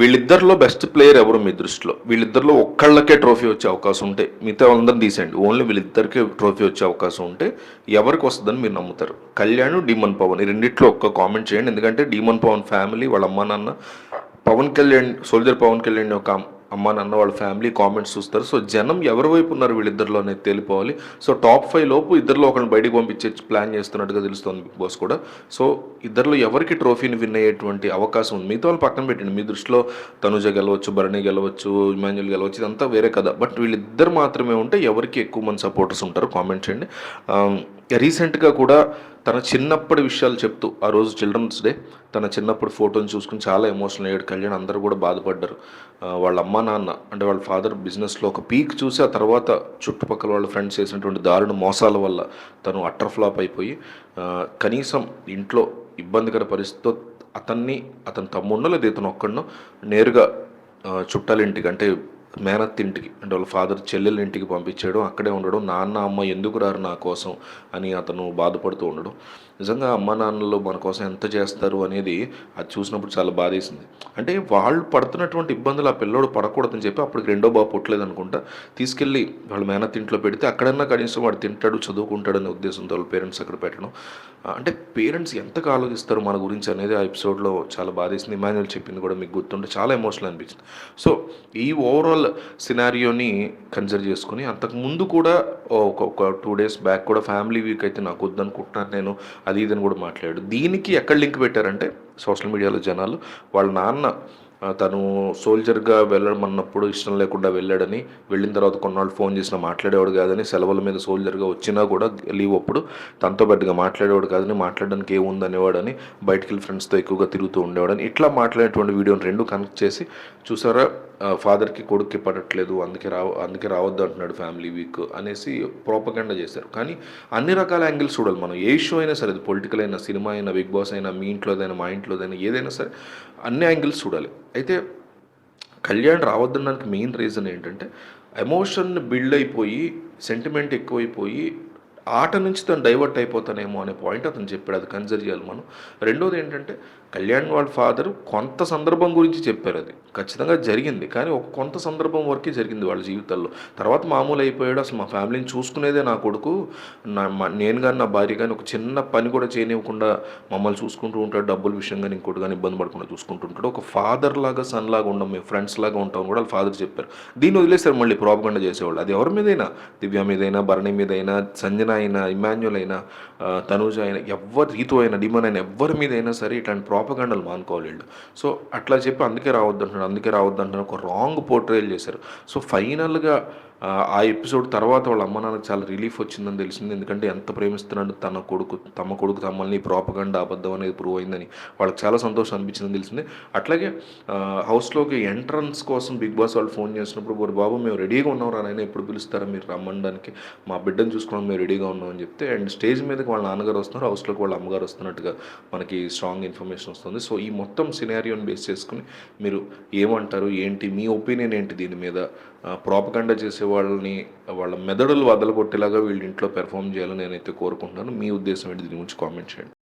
వీళ్ళిద్దరిలో best player ఎవరు మీ దృష్టిలో? వీళ్ళిద్దరిలో ఒక్కళ్ళకే ట్రోఫీ వచ్చే అవకాశం ఉంటే మిగతా వాళ్ళందరినీ తీసేయండి. ఓన్లీ వీళ్ళిద్దరికే ట్రోఫీ వచ్చే అవకాశం ఉంటే ఎవరికి వస్తుందని మీరు నమ్ముతారు? కళ్యాణ్ డీమన్ పవన్ ఈ రెండిట్లో ఒక్క కామెంట్ చేయండి. ఎందుకంటే డీమన్ పవన్ ఫ్యామిలీ వాళ్ళ అమ్మ నాన్న పవన్ కళ్యాణ్ సోల్జర్ పవన్ కళ్యాణ్ యొక్క అమ్మ నాన్న వాళ్ళ ఫ్యామిలీ కామెంట్స్ చూస్తారు. సో జనం ఎవరి వైపు ఉన్నారు వీళ్ళిద్దరిలో అనేది తేలిపోవాలి. సో టాప్ ఫైవ్ లోపు ఇద్దరిలో ఒకరిని బయటకు పంపించే ప్లాన్ చేస్తున్నట్టుగా తెలుస్తుంది బిగ్ బాస్ కూడా. సో ఇద్దరిలో ఎవరికి ట్రోఫీని విన్ అయ్యేటువంటి అవకాశం ఉంది? మిగతా వాళ్ళు పక్కన పెట్టండి. మీ దృష్టిలో తనుజ గెలవచ్చు భరణి గెలవచ్చు ఇమాన్యుల్ గెలవచ్చు ఇదంతా వేరే కదా. బట్ వీళ్ళిద్దరు మాత్రమే ఉంటే ఎవరికి ఎక్కువ మంది సపోర్టర్స్ ఉంటారు కామెంట్ చేయండి. రీసెంట్గా కూడా తన చిన్నప్పటి విషయాలు చెప్తూ ఆ రోజు చిల్డ్రన్స్ డే తన చిన్నప్పుడు ఫోటోని చూసుకుని చాలా ఎమోషనల్ అయ్యాడు. కళ్యాణ్ అందరూ కూడా బాధపడ్డారు. వాళ్ళ అమ్మ నాన్న అంటే వాళ్ళ ఫాదర్ బిజినెస్లో ఒక పీక్ చూసి ఆ తర్వాత చుట్టుపక్కల వాళ్ళ ఫ్రెండ్స్ చేసినటువంటి దారుణ మోసాల వల్ల తను అట్టర్ ఫ్లాప్ అయిపోయి కనీసం ఇంట్లో ఇబ్బందికర పరిస్థితితో అతన్ని అతని తమ్ముడినో లేదా ఇతను ఒక్కడినో నేరుగా చుట్టాలింటికి అంటే మేనత్ ఇంటికి అంటే వాళ్ళ ఫాదర్ చెల్లెల ఇంటికి పంపించాడు. అక్కడే ఉండడం నాన్న అమ్మ ఎందుకు రారు నా కోసం? అని అతను బాధపడుతూ ఉండడం. నిజంగా అమ్మ నాన్నలు మన కోసం ఎంత చేస్తారు అనేది అది చూసినప్పుడు చాలా బాధేసింది. అంటే వాళ్ళు పడుతున్నటువంటి ఇబ్బందులు ఆ పిల్లోడు పడకూడదని చెప్పి అప్పటికి రెండో బాబు పుట్టలేదు అనుకుంటా తీసుకెళ్ళి వాళ్ళ మేనత్ ఇంట్లో పెడితే అక్కడన్నా కనీసం వాడు తింటాడు చదువుకుంటాడు అనే ఉద్దేశంతో వాళ్ళ పేరెంట్స్ అక్కడ పెట్టడం. అంటే పేరెంట్స్ ఎంతగా ఆలోచిస్తారు మన గురించి అనేది ఆ ఎపిసోడ్లో చాలా బాధేసింది. ఇమాన్యుల్ చెప్పింది కూడా మీకు గుర్తుంటే చాలా ఎమోషనల్ అనిపించింది. సో ఈ ఓవరాల్ సినారియోని కన్సిడర్ చేసుకుని అంతకు ముందు కూడా ఒక ఒక టూ డేస్ బ్యాక్ కూడా ఫ్యామిలీ వీక్ అయితే నాకు వద్దనుకుంటున్నాను నేను అది ఇది అని కూడా మాట్లాడాడు. దీనికి ఎక్కడ లింక్ పెట్టారంటే సోషల్ మీడియాలో జనాలు వాళ్ళ నాన్న తను సోల్జర్గా వెళ్ళమన్నప్పుడు ఇష్టం లేకుండా వెళ్ళాడని వెళ్ళిన తర్వాత కొన్నాళ్ళు ఫోన్ చేసినా మాట్లాడేవాడు కాదని సెలవుల మీద సోల్జర్గా వచ్చినా కూడా లీవ్ అప్పుడు తనతో పెద్దగా మాట్లాడేవాడు కాదని మాట్లాడడానికి ఏముంది అనేవాడని బయటికి వెళ్ళి ఫ్రెండ్స్తో ఎక్కువగా తిరుగుతూ ఉండేవాడని ఇట్లా మాట్లాడేటువంటి వీడియోని రెండు కనెక్ట్ చేసి చూసారా ఫాదర్కి కొడుక్కి పడట్లేదు అందుకే రావ అందుకే రావద్దు అంటున్నాడు ఫ్యామిలీ వీక్ అనేసి ప్రోపగండ చేశారు. కానీ అన్ని రకాల యాంగిల్స్ చూడాలి మనం. ఏ షో అయినా సరే అది పొలిటికల్ అయినా సినిమా అయినా బిగ్ బాస్ అయినా మీ ఇంట్లోదైనా మా దాన్ని ఏదైనా సరే అన్ని యాంగిల్స్ చూడాలి. అయితే కళ్యాణ్ రావద్దనడానికి మెయిన్ రీజన్ ఏంటంటే ఎమోషన్ బిల్డ్ అయిపోయి సెంటిమెంట్ ఎక్కువైపోయి ఆట నుంచి తను డైవర్ట్ అయిపోతానేమో అనే పాయింట్ అతను చెప్పాడు. అది కన్సిడర్ చేయాలి మనం. రెండోది ఏంటంటే కళ్యాణ్ వాళ్ళ ఫాదర్ కొంత సందర్భం గురించి చెప్పారు అది. ఖచ్చితంగా జరిగింది. కానీ ఒక కొంత సందర్భం వరకే జరిగింది వాళ్ళ జీవితాల్లో. తర్వాత మామూలు అయిపోయాడు. అసలు మా ఫ్యామిలీని చూసుకునేదే నా కొడుకు. నా నేను కానీ నా భార్య కానీ ఒక చిన్న పని కూడా చేయనివ్వకుండా మమ్మల్ని చూసుకుంటూ ఉంటాడు. డబ్బుల విషయం కానీ ఇంకోటి కానీ ఇబ్బంది పడకుండా చూసుకుంటూ ఉంటాడు. ఒక ఫాదర్ లాగా సన్ లాగా ఉండం మేము ఫ్రెండ్స్ లాగా ఉంటాం కూడా వాళ్ళ ఫాదర్ చెప్పారు. దీన్ని వదిలేసారు మళ్ళీ ప్రాపగండ చేసేవాళ్ళు. అది ఎవరి మీదైనా? దివ్య మీదైనా? భరణి మీదైనా? సంజన అయినా ఇమాన్యుల్ అయినా తనూజ అయినా ఎవరి రీతు అయినా డిమన్ అయినా ఎవరి మీద అయినా సరే ఇట్లాంటి ప్రాపగండలు మానుకోవాలి వీళ్ళు. సో అట్లా చెప్పి అందుకే రావద్దు అంటున్నారు అందుకే రావద్దు అంటున్నారు ఒక రాంగ్ పోర్ట్రేల్ చేశారు. సో ఫైనల్గా ఆ, ఎపిసోడ్ తర్వాత వాళ్ళ అమ్మ నాన్నకు చాలా రిలీఫ్ వచ్చిందని తెలిసింది. ఎందుకంటే ఎంత ప్రేమిస్తున్నాడు తన కొడుకు తమ కొడుకు తమ్మల్ని ప్రాపగండ అబద్ధం అనేది ప్రూవ్ అయిందని వాళ్ళకి చాలా సంతోషం అనిపించిందని తెలిసింది. అట్లాగే హౌస్లోకి ఎంట్రన్స్ కోసం బిగ్ బాస్ వాళ్ళు ఫోన్ చేసినప్పుడు "ఓరి బాబు మేము రెడీగా ఉన్నాం రానైనా ఎప్పుడు పిలుస్తారా? మీరు రమ్మడానికి మా బిడ్డను చూసుకోవడం మేము రెడీగా ఉన్నాం అని చెప్తే అండ్ స్టేజ్ మీదకి వాళ్ళ నాన్నగారు వస్తున్నారు. హౌస్లోకి వాళ్ళ అమ్మగారు వస్తున్నట్టుగా మనకి స్ట్రాంగ్ ఇన్ఫర్మేషన్ వస్తుంది. సో ఈ మొత్తం సినారియోని బేస్ చేసుకుని మీరు ఏమంటారు? ఏంటి? మీ ఒపీనియన్ ఏంటి దీని మీద? ప్రాపకండ చేసే వాళ్ళని వాళ్ళ మెదడులు వదలగొట్టేలాగా వీళ్ళ ఇంట్లో పెర్ఫామ్ చేయాలని నేనైతే కోరుకుంటున్నాను. మీ ఉద్దేశం ఏంటి? దీని గురించి కామెంట్ చేయండి.